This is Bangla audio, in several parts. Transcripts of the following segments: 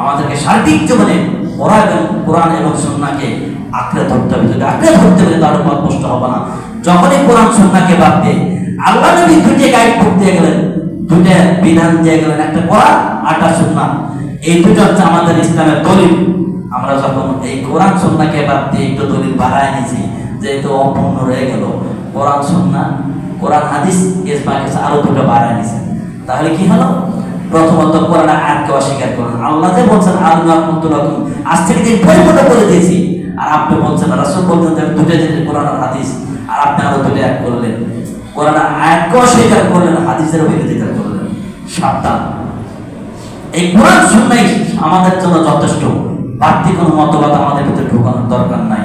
আমাদেরকে সার্বিক জীবনে কোরআন এবং কোরআন এবং সন্নাকে আঁকড়ে ধরতে হবে। যদি আঁকড়ে ধরতে পারে তার উপর নষ্ট হবে না। যখনই কোরআন সন্নাকে বাদ দিয়ে আল্লাহ নবী দুটি গাইড করতে গেলেন, দুইটা বিধান দিয়ে গেলেন, একটা কোরআন আটা সুন্না এই দুটো হচ্ছে আমাদের ইসলামের দলিল। আমরা যখন এই কোরআন সন্নাকে বাদ দিয়ে একটু দলিল বাড়ায় নিয়েছি যেহেতু অপূর্ণ রয়ে গেল। কোরআন সন্না কোরআন হাদিস ইসমা কিছু আরও দুটো বাড়ায় নিয়েছে। তাহলে কি হলো? প্রথমত কোরআন আয়াতকে অস্বীকার করুন। আল্লাহ যে বলছেন, আল্লাহ রহমতুল্লাহ আজ থেকে দিন পরিপূর্ণ করে দিয়েছি। আর আপনি বলছেন, রাসূল বলছেন যে দুটো জিনিস, কোরআন হাদিস আর আপনি আরও দুটো এক করলেন। কোরআন আয়াতকে অস্বীকার করলেন, হাদিসের বিরোধিতা করলেন। এই কোরআন শুনলেই আমাদের জন্য যথেষ্ট। বাড়তি কোনো মতবাদ আমাদের ভিতরে ঢোকানোর দরকার নাই।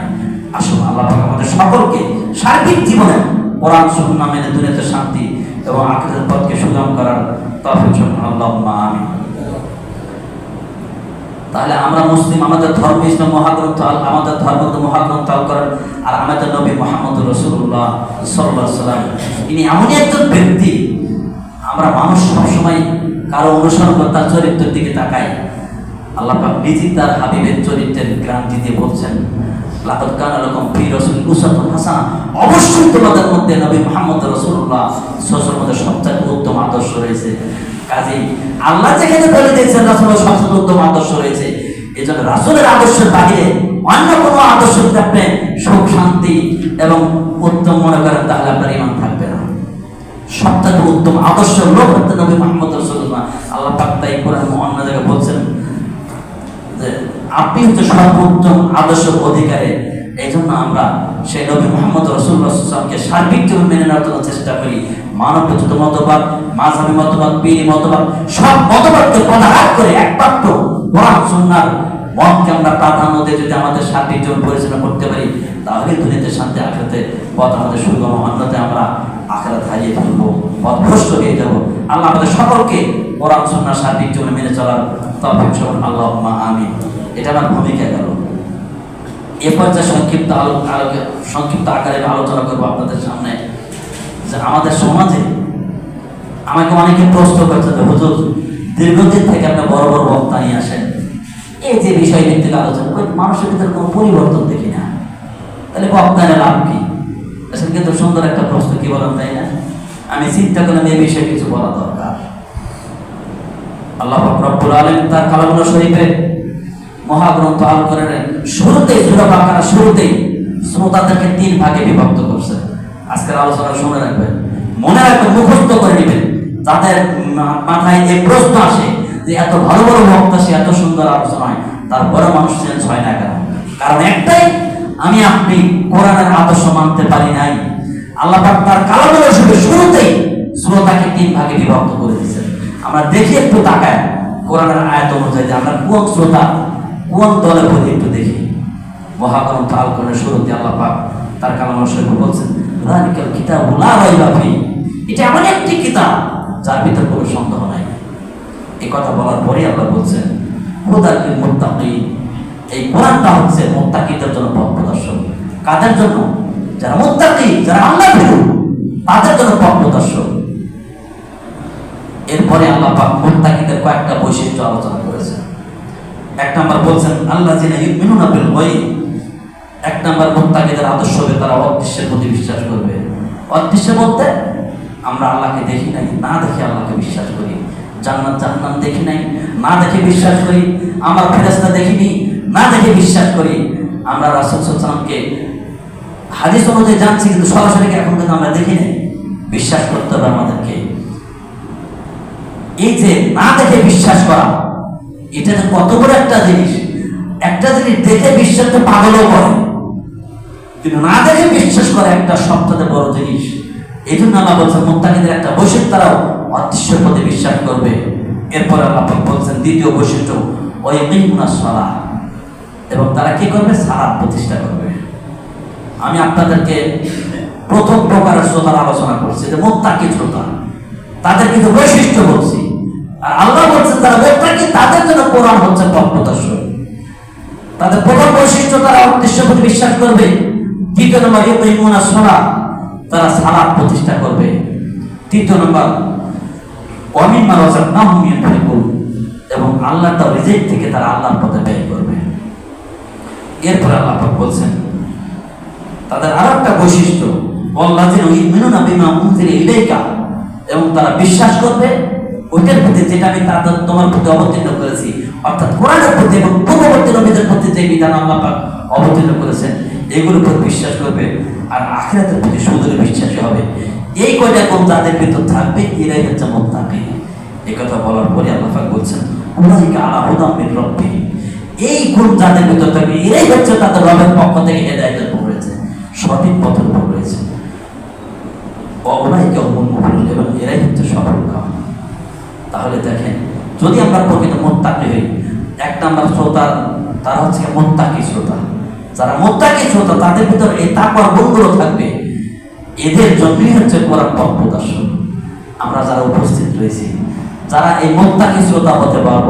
আসুন, আল্লাহ আমাদের সকলকে সার্বিক জীবনে কোরআন সুন্নাহ মেনে দুনিয়াতে শান্তি এবং আখিরাতের পথকে সুগম করার তাহলে আমরা মুসলিম, আমাদের ধর্ম ইসলাম মহাগ্রন্থ আমাদের ধর্মগ্রন্থ মহাগ্রন্থ করেন আর আমাদের নবী মোহাম্মদ রসুল্লাহ সাল্লাহ সাল্লাম ইনি এমনই একজন ব্যক্তি, আমরা মানুষ সবসময় কারও অনুসরণ করে তার চরিত্রের দিকে তাকাই। আল্লাহ নিজেই তার হাবিবের চরিত্রের ক্রান্তি দিয়ে বলছেন লাকত কান এরকম ফি রসুল হাসান। অবশ্যই তোমাদের মধ্যে নবী মোহাম্মদ রসুল্লাহ শ্বশুর মধ্যে সবচেয়ে উত্তম আদর্শ রয়েছে। কাজেই আল্লাহ যেখানে বলে দিয়েছেন, রাসুলের সবচেয়ে আদর্শ রয়েছে। এই জন্য রাসুলের আদর্শের বাহিরে অন্য কোনো আদর্শ যদি সুখ, শান্তি এবং উত্তম মনে করেন তাহলে আপনার ইমান থাকবে না। সবথেকে উত্তম আদর্শ লোক হচ্ছে নবী মোহাম্মদ রসুল্লাহ আল্লাহ তাই কোরআন অন্য জায়গায় বলছেন যে, আপনি হচ্ছে সর্বোত্তম আদর্শ অধিকারে। এই জন্য আমরা সেই নবী মোহাম্মদ রসুল্লাহামকে সার্বিক জীবন মেনে নেওয়ার চেষ্টা করি। মানব রচিত মতবাদ মাঝাবি মতবাদ পীরি মতবাদ, সব মতবাদকে প্রত্যাহার করে, একমাত্র কোরআন, সুন্নার মতকে আমরা প্রাধান্য দিয়ে যদি আমাদের সার্বিক জীবন পরিচালনা করতে পারি, তাহলে দুনিয়াতে শান্তি, আখেরাতে পথ আমাদের সুগম অন্যতে আমরা আখেরাত হারিয়ে ফেলব পথ ভ্রষ্ট হয়ে যাব। আল্লাহ আমাদের সকলকে কোরআন, সুন্নার সার্বিক জীবনে মেনে চলার তফিক সবন আল্লাহ আমিন। এটা আমার ভূমিকা গেল। এরপর যে সংক্ষিপ্ত আলো সংক্ষিপ্ত আকারে আলোচনা করব আপনাদের সামনে। যে আমাদের সমাজে আমাকে অনেকে প্রশ্ন করছে যে, হুজুর, দীর্ঘদিন থেকে আপনি বড় বড় বক্তা নিয়ে আসেন। এই যে বিষয় ভিত্তিক আলোচনা কই মানুষের ভিতরে কোনো পরিবর্তন দেখি না। তাহলে বক্তানের লাভ কি? আসলে কিন্তু সুন্দর একটা প্রশ্ন, কি বলেন তাই না? আমি চিন্তা করলাম এই বিষয়ে কিছু বলা দরকার। আল্লাহ রব্বুল আলামিন তার কালামুল্লাহ শরীফে মহাগ্রন্থ আল করে শুরুতেই, সূরা বাকারা শুরুতেই শ্রোতাদেরকে তিন ভাগে বিভক্ত করছে। আজকের আলোচনা শুনে রাখবেন। মনে রাখবেন, মুখস্থ করে নেবেন। যাদের মা- মাথায় এই প্রশ্ন আসে যে এত ভালো বড় বক্তা সে এত সুন্দর আলোচনা হয় তারপরে মানুষ চেঞ্জ হয় না কেন। কারণ একটাই, আমি আপনি কোরআনের আদর্শ মানতে পারি নাই। আল্লাহ তার কালামুল্লাহ শরীফে শুরুতেই শ্রোতাকে তিন ভাগে বিভক্ত করে দিয়েছেন। আমরা দেখি একটু তাকায় কোরআনের আয়াত অনুযায়ী যে আমরা কোন শ্রোতা, কোন দলের বলি একটু দেখি। মহাগ্রন্থ আল কোরআনের শুরুতে আল্লাহ পাক তার কালাম শরীফ বলছেন রানিকাল কিতাব লা এটা এমন একটি কিতাব যার ভিতর কোনো সন্দেহ নাই। এই কথা বলার পরে আল্লাহ বলছেন, হুদাল লিল মুত্তাকিন। এই কোরআনটা হচ্ছে মুত্তাকিদের জন্য পথ প্রদর্শক। কাদের জন্য? যারা মুত্তাকি, যারা আল্লাহ ভীরু, তাদের জন্য পথ প্রদর্শক। এরপরে আল্লাহ পাক মুত্তাকিদের কয়েকটা বৈশিষ্ট্য আলোচনা করেছেন। এক নাম্বার বলছেন আল্লাহ যিনি ইউমিনুনা বিল গায়ব। এক নাম্বার মুত্তাকিদের আদর্শ হবে, তারা অদৃশ্যের প্রতি বিশ্বাস করবে। অদৃশ্য বলতে আমরা আল্লাহকে দেখি নাই, না দেখে আল্লাহকে বিশ্বাস করি। জান্নাত জাহান্নাম দেখি নাই, না দেখে বিশ্বাস করি। আমার ফেরেশতা দেখিনি, না দেখে বিশ্বাস করি। আমরা রাসূল সাল্লামকে হাদিস অনুযায়ী জানছি, কিন্তু সরাসরি এখন কিন্তু আমরা দেখি নাই? বিশ্বাস করতে হবে আমাদেরকে। এই যে না দেখে বিশ্বাস করা, এটা কত বড় একটা জিনিস। একটা জিনিস দেখে বিশ্বাস তো পাগলও করে। কিন্তু না দেখে বিশ্বাস করে একটা সবচেয়ে বড় জিনিস। এই জন্য আল্লাহ বলছেন, মুত্তাকিদের একটা বৈশিষ্ট্য তারাও অদৃশ্যের প্রতি বিশ্বাস করবে। এরপর আল্লাহ বলছেন, দ্বিতীয় বৈশিষ্ট্য ওই মিমুনা এবং তারা কি করবে? সালাদ প্রতিষ্ঠা করবে। আমি আপনাদেরকে প্রথম প্রকারের শ্রোতার আলোচনা করছি, যে মোত্তাকি শ্রোতা। তাদের কিন্তু বৈশিষ্ট্য বলছি। আর আল্লাহ বলছেন, তারা মোত্তাকি, তাদের জন্য কোরআন হচ্ছে পথ তাদের প্রথম বৈশিষ্ট্য, তারা উদ্দেশ্য প্রতি বিশ্বাস করবে। দ্বিতীয় নম্বর ইউমিনুনা সলা তারা সালাদ প্রতিষ্ঠা করবে। তৃতীয় নম্বর অমিন মারাজাক নাহমিয়ান ফেকুন এবং আল্লাহ তার রিজেক থেকে তারা আল্লাহর পথে ব্যয় করবে। এরপরে আল্লাহ বলছেন, তাদের আরও একটা বৈশিষ্ট্য অল্লাযিনা ইউমিনুনা বিমা উনজিলা ইলাইকা, এবং তারা বিশ্বাস করবে, ওইটার প্রতি যেটা আমি তাদের তোমার প্রতি অবতীর্ণ করেছি, অর্থাৎ কোরআনের প্রতি এবং পূর্ববর্তী নবীদের প্রতি যে বিধান আল্লাহ অবতীর্ণ করেছেন এগুলোর প্রতি বিশ্বাস করবে আর আখিরাতের প্রতি সুদূরে বিশ্বাসী হবে। এই কয়টা গুণ যাদের ভিতর থাকবে, এরাই হচ্ছে মুত্তাকি। এই কথা বলার পরে আল্লাহ বলছেন, উলাইকা আলা হুদাম মির এই গুণ যাদের ভিতর থাকবে, এরাই হচ্ছে তাদের রবের পক্ষ থেকে হেদায়েতের উপর রয়েছে, সঠিক পথের উপর রয়েছে। অবনাইকে অমূল্য এবং এরাই হচ্ছে সফল কাম তাহলে দেখেন, যদি আমরা প্রকৃত মোত্তাকি হই, এক নাম্বার শ্রোতা, তারা হচ্ছে মন মোত্তাকি শ্রোতা। যারা মোত্তাকি শ্রোতা তাদের ভিতর এই তাকওয়ার গুণগুলো থাকবে। এদের জন্যই হচ্ছে কোরআন পথ প্রদর্শন। আমরা যারা উপস্থিত রয়েছি, যারা এই মোত্তাকি শ্রোতা হতে পারব